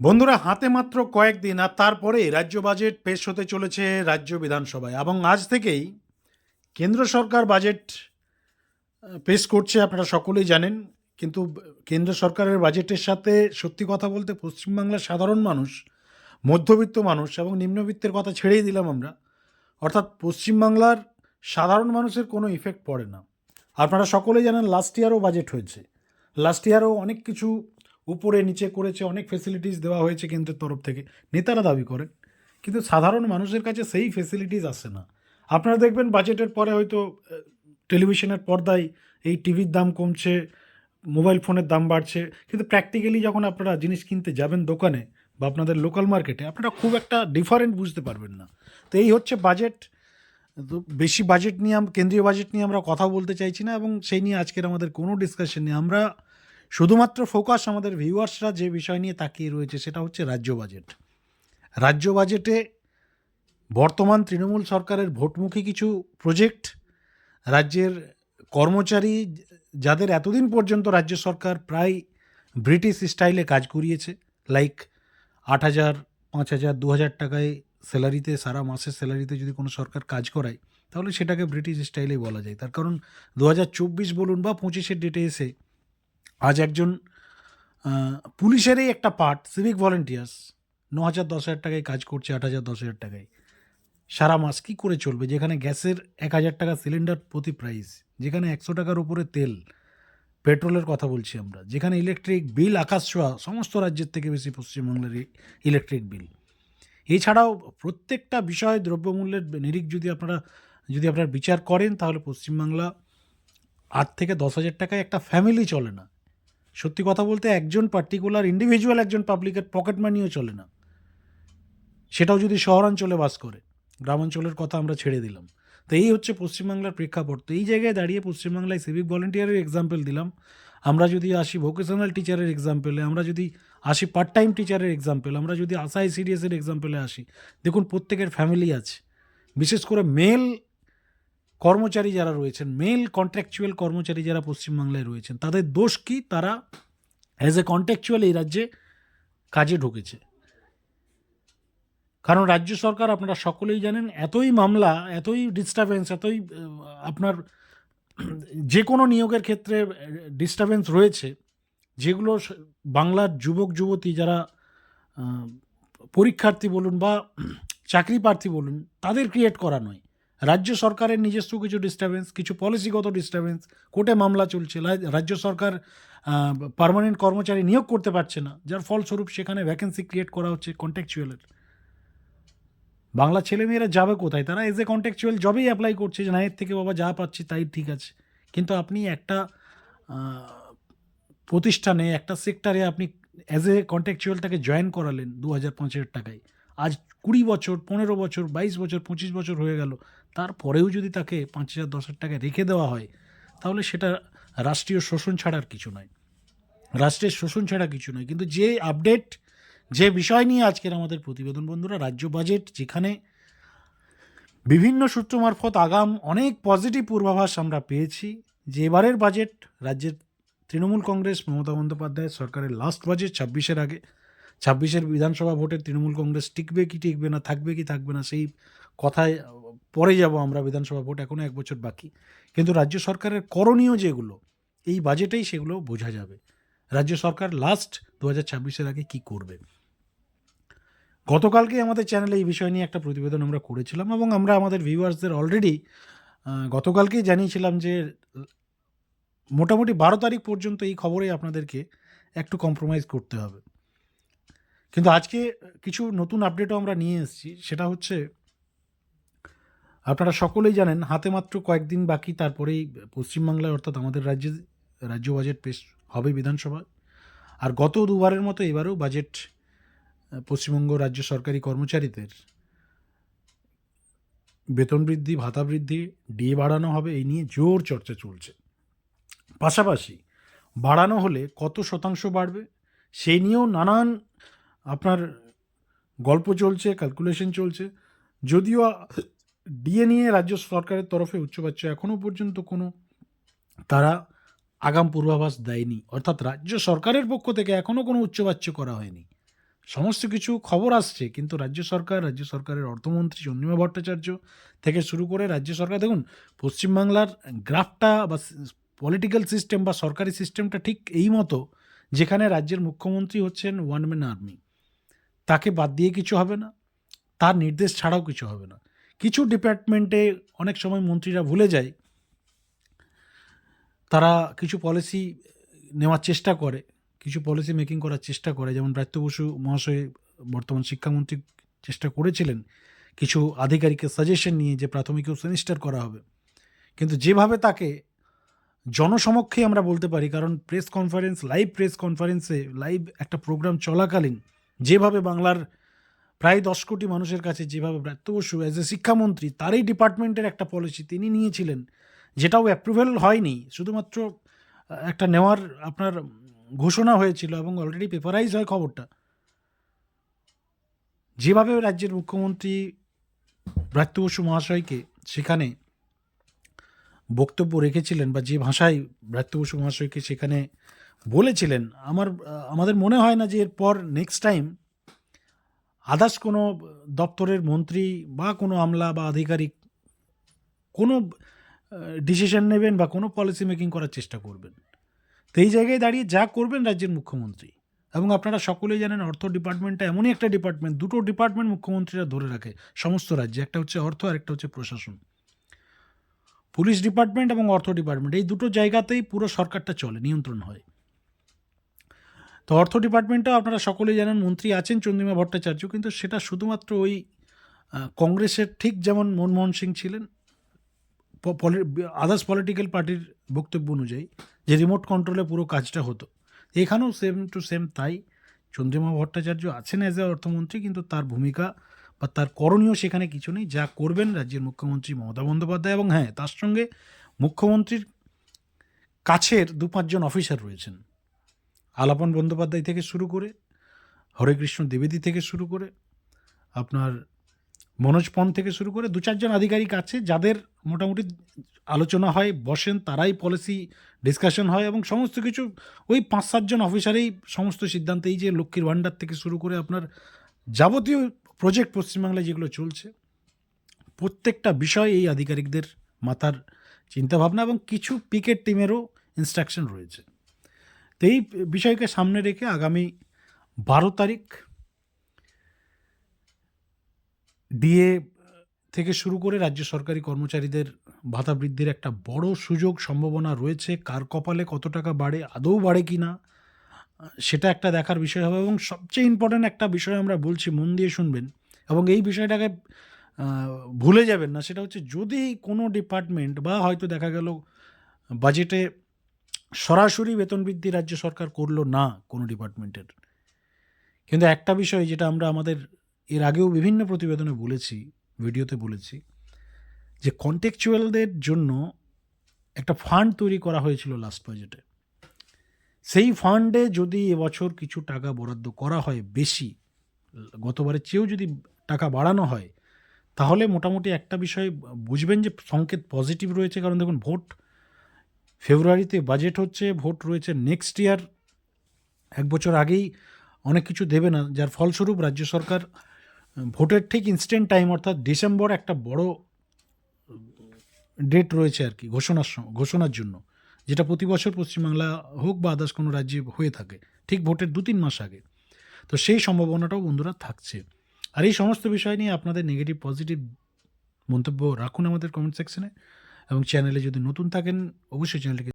বন্ধুরা, হাতে মাত্র কয়েকদিন আর তারপরে রাজ্য বাজেট পেশ হতে চলেছে রাজ্য বিধানসভায়। এবং আজ থেকেই কেন্দ্র সরকার বাজেট পেশ করছে আপনারা সকলেই জানেন। কিন্তু কেন্দ্র সরকারের বাজেটের সাথে সত্যি কথা বলতে পশ্চিমবাংলার সাধারণ মানুষ, মধ্যবিত্ত মানুষ এবং নিম্নবিত্তের কথা ছেড়েই দিলাম আমরা। অর্থাৎ পশ্চিমবাংলার সাধারণ মানুষের কোনো ইফেক্ট পড়ে না। আপনারা সকলেই জানেন লাস্ট ইয়ারও বাজেট হয়েছে। লাস্ট ইয়ারও অনেক কিছু উপরে নিচে করেছে, অনেক ফেসিলিটিস দেওয়া হয়েছে কেন্দ্রের তরফ থেকে। নেতারা দাবি করেন, কিন্তু সাধারণ মানুষের কাছে সেই ফেসিলিটিস আসে না। আপনারা দেখবেন বাজেটের পরে হয়তো টেলিভিশনের পর্দায় এই টিভির দাম কমছে মোবাইল ফোনের দাম বাড়ছে, কিন্তু প্র্যাকটিক্যালি যখন আপনারা জিনিস কিনতে যাবেন দোকানে বা আপনাদের লোকাল মার্কেটে আপনারা খুব একটা ডিফারেন্ট বুঝতে পারবেন না। তো এই হচ্ছে বাজেট তো বেশি বাজেট নিয়ে কেন্দ্রীয় বাজেট নিয়ে আমরা কথা বলতে চাইছি না এবং সেই নিয়ে আজকের আমাদের কোনো ডিসকাশন নেই। আমরা শুধুমাত্র ফোকাস আমাদের ভিউয়ার্সরা যে বিষয় নিয়ে তাকিয়ে রয়েছে সেটা হচ্ছে রাজ্য বাজেট। রাজ্য বাজেটে বর্তমান তৃণমূল সরকারের ভোটমুখী কিছু প্রজেক্ট, রাজ্যের কর্মচারী যাদের এতদিন পর্যন্ত রাজ্য সরকার প্রায় ব্রিটিশ স্টাইলে কাজ করিয়েছে, লাইক আট হাজার, পাঁচ হাজার, দু হাজার টাকায় স্যালারিতে, সারা মাসের স্যালারিতে যদি কোনো সরকার কাজ করায়, তাহলে সেটাকে ব্রিটিশ স্টাইলেই বলা যায়। তার কারণ দু হাজার চব্বিশ বলুন বা পঁচিশের ডেটে এসে আজ একজন পুলিশেরই একটা পার্ট সিভিক ভলেন্টিয়ার্স ন হাজার দশ হাজার টাকায় কাজ করছে, আট হাজার, দশ হাজার টাকায়। সারা মাস কী করে চলবে? যেখানে গ্যাসের এক হাজার টাকা সিলিন্ডার প্রতি প্রাইস যেখানে একশো টাকার উপরে তেল, পেট্রোলের কথা বলছি আমরা, যেখানে ইলেকট্রিক বিল আকাশ ছোঁয়া, সমস্ত রাজ্যের থেকে বেশি পশ্চিমবাংলার ইলেকট্রিক বিল এছাড়াও প্রত্যেকটা বিষয় দ্রব্যমূল্যের নিরিখ যদি আপনারা যদি আপনারা বিচার করেন, তাহলে পশ্চিমবাংলা আট থেকে দশ হাজার টাকায় একটা ফ্যামিলি চলে না। সত্যি কথা বলতে একজন পার্টিকুলার ইন্ডিভিজুয়াল একজন পাবলিকের পকেট মানিও চলে না। সেটাও যদি শহরাঞ্চলে বাস করে, গ্রামাঞ্চলের কথা আমরা ছেড়ে দিলাম। তো এই হচ্ছে পশ্চিমবাংলার প্রেক্ষাপট। তো এই জায়গায় দাঁড়িয়ে পশ্চিমবাংলায় সিভিক ভলেন্টিয়ারের এক্সাম্পল দিলাম। আমরা যদি আসি ভোকেশনাল টিচারের এক্সাম্পলে আমরা যদি আসি পার্ট টাইম টিচারের এক্সাম্পল আমরা যদি আশা সিডিএসের এক্সাম্পলে আসি, দেখুন প্রত্যেকের ফ্যামিলি আছে। বিশেষ করে মেল কর্মচারী যারা রয়েছেন মেল কন্ট্রাকচুয়াল কর্মচারী যারা পশ্চিমবাংলায় রয়েছেন, তাদের দোষ কি? তারা অ্যাজ এ কন্ট্রাকচুয়াল এই রাজ্যে কাজে ঢুকেছে। কারণ রাজ্য সরকার আপনারা সকলেই জানেন, এতই মামলা, এতই ডিস্টারবেন্স এতই আপনার যে কোনো নিয়োগের ক্ষেত্রে ডিস্টারবেন্স রয়েছে, যেগুলো বাংলার যুবক, যুবতী যারা পরীক্ষার্থী বলুন বা চাকরি প্রার্থী বলুন, তাদের ক্রিয়েট করা নয়। রাজ্য সরকারের নিজস্ব কিছু ডিস্টারবেন্স কিছু পলিসিগত ডিস্টারবেন্স কোর্টে মামলা চলছে। রাজ্য সরকার পার্মানেন্ট কর্মচারী নিয়োগ করতে পারছে না, যার ফলস্বরূপ সেখানে ভ্যাকেন্সি ক্রিয়েট করা হচ্ছে কন্ট্যাকচুয়ালের বাংলা ছেলেমেয়েরা যাবে কোথায়? তারা এজ এ কন্ট্যাকচুয়াল জবেই অ্যাপ্লাই করছে যে, না থেকে বাবা যা পাচ্ছি তাই ঠিক আছে। কিন্তু আপনি একটা প্রতিষ্ঠানে, একটা সেক্টরে আপনি অ্যাজ এ কন্ট্যাকচুয়ালটাকে জয়েন করালেন দু হাজার পাঁচ হাজার টাকায়। আজ কুড়ি বছর, পনেরো বছর, বাইশ বছর, পঁচিশ বছর হয়ে গেল। তারপরেও যদি তাকে পাঁচ হাজার, দশ হাজার টাকায় রেখে দেওয়া হয়, তাহলে সেটা রাষ্ট্রীয় শোষণ ছাড়ার কিছু নয়। রাষ্ট্রের শোষণ ছাড়া কিছু নয়। কিন্তু যে আপডেট যে বিষয় নিয়ে আজকের আমাদের প্রতিবেদন বন্ধুরা, রাজ্য বাজেট যেখানে বিভিন্ন সূত্র মারফত আগাম অনেক পজিটিভ পূর্বাভাস আমরা পেয়েছি, যে এবারের বাজেট রাজ্যের তৃণমূল কংগ্রেস, মমতা বন্দ্যোপাধ্যায় সরকারের লাস্ট বাজেট ছাব্বিশের আগে, ছাব্বিশের বিধানসভা ভোটে তৃণমূল কংগ্রেস টিকবে কি, টিকবে না, থাকবে কি, থাকবে না, সেই কথায় পরে যাব আমরা বিধানসভা ভোট এখনও এক বছর বাকি। কিন্তু রাজ্য সরকারের করণীয় যেগুলো, এই বাজেটেই সেগুলো বোঝা যাবে। রাজ্য সরকার লাস্ট দু হাজার ছাব্বিশের আগে কী করবে? গতকালকে আমাদের চ্যানেলে এই বিষয় নিয়ে একটা প্রতিবেদন আমরা করেছিলাম এবং আমরা আমাদের ভিউয়ার্সদের অলরেডি গতকালকেই জানিয়েছিলাম যে, মোটামুটি বারো তারিখ পর্যন্ত এই খবরে আপনাদেরকে একটু কম্প্রোমাইজ করতে হবে। কিন্তু আজকে কিছু নতুন আপডেটও আমরা নিয়ে এসেছি, সেটা হচ্ছে আপনারা সকলেই জানেন, হাতে মাত্র কয়েকদিন বাকি, তারপরেই পশ্চিমবাংলায়, অর্থাৎ আমাদের রাজ্যে, রাজ্য বাজেট পেশ হবে বিধানসভা আর গত দুবারের মতো এবারেও বাজেট পশ্চিমবঙ্গ রাজ্য সরকারি কর্মচারীদের বেতন বৃদ্ধি, ভাতা বৃদ্ধি ডিএ বাড়ানো হবে, এই নিয়ে জোর চর্চা চলছে। পাশাপাশি বাড়ানো হলে কত শতাংশ বাড়বে, সেই নিয়েও নানান আপনার গল্প চলছে ক্যালকুলেশন চলছে। যদিও ডিএ নিয়ে রাজ্য সরকারের তরফে উচ্চবাচ্য এখনও পর্যন্ত কোনো তারা আগাম পূর্বাভাস দেয়নি। অর্থাৎ রাজ্য সরকারের পক্ষ থেকে এখনও কোনো উচ্চবাচ্য করা হয়নি। সমস্ত কিছু খবর আসছে, কিন্তু রাজ্য সরকার, রাজ্য সরকারের অর্থমন্ত্রী চন্দ্রিমা ভট্টাচার্য থেকে শুরু করে রাজ্য সরকার, দেখুন, পশ্চিমবাংলার গ্রাফটা বা পলিটিক্যাল সিস্টেম বা সরকারি সিস্টেমটা ঠিক এই মতো, যেখানে রাজ্যের মুখ্যমন্ত্রী হচ্ছেন ওয়ান ম্যান আর্মি তাকে বাদ দিয়ে কিছু হবে না। তার নির্দেশ ছাড়াও কিছু হবে না। কিছু ডিপার্টমেন্টে অনেক সময় মন্ত্রীরা ভুলে যায়। তারা কিছু পলিসি নেওয়ার চেষ্টা করে, কিছু পলিসি মেকিং করার চেষ্টা করে। যেমন ব্রাত্য বসু মহাশয় বর্তমান শিক্ষামন্ত্রী চেষ্টা করেছিলেন কিছু আধিকারিকের সাজেশন নিয়ে যে প্রাথমিক ও সেমিস্টার করা হবে। কিন্তু যেভাবে তাকে জনসমক্ষে আমরা বলতে পারি, কারণ প্রেস কনফারেন্স লাইভ প্রেস কনফারেন্সে লাইভ একটা প্রোগ্রাম চলাকালীন, যেভাবে বাংলার প্রায় দশ কোটি মানুষের কাছে যেভাবে ব্রাত্য বসু অ্যাজ এ শিক্ষামন্ত্রী, তারই ডিপার্টমেন্টের একটা পলিসি তিনি নিয়েছিলেন, যেটাও অ্যাপ্রুভেল হয়নি। শুধুমাত্র একটা নেওয়ার আপনার ঘোষণা হয়েছিল এবং অলরেডি পেপারাইজ হয় খবরটা। যেভাবে রাজ্যের মুখ্যমন্ত্রী ব্রাত্য বসু মহাশয়কে সেখানে বক্তব্য রেখেছিলেন বা যে ভাষায় ব্রাত্য বসু মহাশয়কে সেখানে বলেছিলেন, আমার আমাদের মনে হয় না যে এরপর নেক্সট টাইম আদার্স কোনো দপ্তরের মন্ত্রী বা কোনো আমলা বা আধিকারিক কোনো ডিসিশন নেবেন বা কোনো পলিসি মেকিং করার চেষ্টা করবেন। তো এই জায়গায় দাঁড়িয়ে যা করবেন রাজ্যের মুখ্যমন্ত্রী। এবং আপনারা সকলেই জানেন অর্থ ডিপার্টমেন্টটা এমনই একটা ডিপার্টমেন্ট, দুটো ডিপার্টমেন্ট মুখ্যমন্ত্রীরা ধরে রাখে। সমস্ত রাজ্যে, একটা হচ্ছে অর্থ আর একটা হচ্ছে প্রশাসন। পুলিশ ডিপার্টমেন্ট এবং অর্থ ডিপার্টমেন্ট, এই দুটো জায়গাতেই পুরো সরকারটা চলে, নিয়ন্ত্রণ হয়। তো অর্থ ডিপার্টমেন্টেও আপনারা সকলেই জানেন মন্ত্রী আছেন চন্দ্রিমা ভট্টাচার্য, কিন্তু সেটা শুধুমাত্র ওই কংগ্রেসের ঠিক যেমন মনমোহন সিং ছিলেন আদার্স পলিটিক্যাল পার্টির বক্তব্য অনুযায়ী যে রিমোট কন্ট্রোলে পুরো কাজটা হতো। এখানেও সেম টু সেম তাই চন্দ্রিমা ভট্টাচার্য আছেন অ্যাজ এ অর্থমন্ত্রী, কিন্তু তার ভূমিকা বা তার করণীয় সেখানে কিছু নেই। যা করবেন রাজ্যের মুখ্যমন্ত্রী মমতা বন্দ্যোপাধ্যায় এবং হ্যাঁ তার সঙ্গে মুখ্যমন্ত্রীর কাছের দু পাঁচজন অফিসার রয়েছেন। আলাপন বন্দ্যোপাধ্যায় থেকে শুরু করে, হরে কৃষ্ণ দ্বিবেদী থেকে শুরু করে, আপনার মনোজ পন থেকে শুরু করে দু চারজন আধিকারিক আছে যাদের মোটামুটি আলোচনা হয়, বসেন, তারাই পলিসি ডিসকাশন হয় এবং সমস্ত কিছু ওই পাঁচ সাতজন অফিসারেই সমস্ত সিদ্ধান্ত এই যে লক্ষ্মীর ভাণ্ডার থেকে শুরু করে আপনার যাবতীয় প্রজেক্ট পশ্চিমবাংলায় যেগুলো চলছে, প্রত্যেকটা বিষয় এই আধিকারিকদের মাথার চিন্তাভাবনা এবং কিছু পিকেট টিমেরও ইনস্ট্রাকশন রয়েছে। তো এই বিষয়কে সামনে রেখে আগামী বারো তারিখ ডিএ থেকে শুরু করে রাজ্য সরকারি কর্মচারীদের ভাতা বৃদ্ধির একটা বড় সুযোগ সম্ভাবনা রয়েছে। কার কপালে কত টাকা বাড়ে, আদৌ বাড়ে কি না সেটা একটা দেখার বিষয় হবে এবং সবচেয়ে ইম্পর্ট্যান্ট একটা বিষয় আমরা বলছি, মন দিয়ে শুনবেন এবং এই বিষয়টাকে ভুলে যাবেন না। সেটা হচ্ছে যদি কোনো ডিপার্টমেন্ট বা হয়তো দেখা গেল বাজেটে সরাসরি বেতন বৃদ্ধি রাজ্য সরকার করল না কোনো ডিপার্টমেন্টের। কিন্তু একটা বিষয় যেটা আমরা আমাদের এর আগেও বিভিন্ন প্রতিবেদনে বলেছি, ভিডিওতে বলেছি, যে কন্টেকচুয়ালদের জন্য একটা ফান্ড তৈরি করা হয়েছিল লাস্ট বাজেটে সেই ফান্ডে যদি এবছর কিছু টাকা বরাদ্দ করা হয় বেশি, গতবারের চেয়েও যদি টাকা বাড়ানো হয়, তাহলে মোটামুটি একটা বিষয় বুঝবেন যে সংকেত পজিটিভ রয়েছে। কারণ দেখুন, ভোট ফেব্রুয়ারিতে বাজেট হচ্ছে, ভোট রয়েছে নেক্সট ইয়ার এক বছর আগেই অনেক কিছু দেবে না, যার ফলস্বরূপ রাজ্য সরকার ভোটের ঠিক ইনস্ট্যান্ট টাইম অর্থাৎ ডিসেম্বর একটা বড় ডেট রয়েছে আর কি, ঘোষণার ঘোষণার জন্য, যেটা প্রতি বছর পশ্চিমবাংলা হোক বা আদার্স কোনো রাজ্যে হয়ে থাকে, ঠিক ভোটের দু তিন মাস আগে। তো সেই সম্ভাবনাটাও বন্ধুরা থাকছে। আর এই সমস্ত বিষয় নিয়ে আপনাদের নেগেটিভ পজিটিভ মন্তব্য রাখুন আমাদের কমেন্ট সেকশনে এবং চ্যানেলে যদি নতুন থাকেন অবশ্যই চ্যানেলটিকে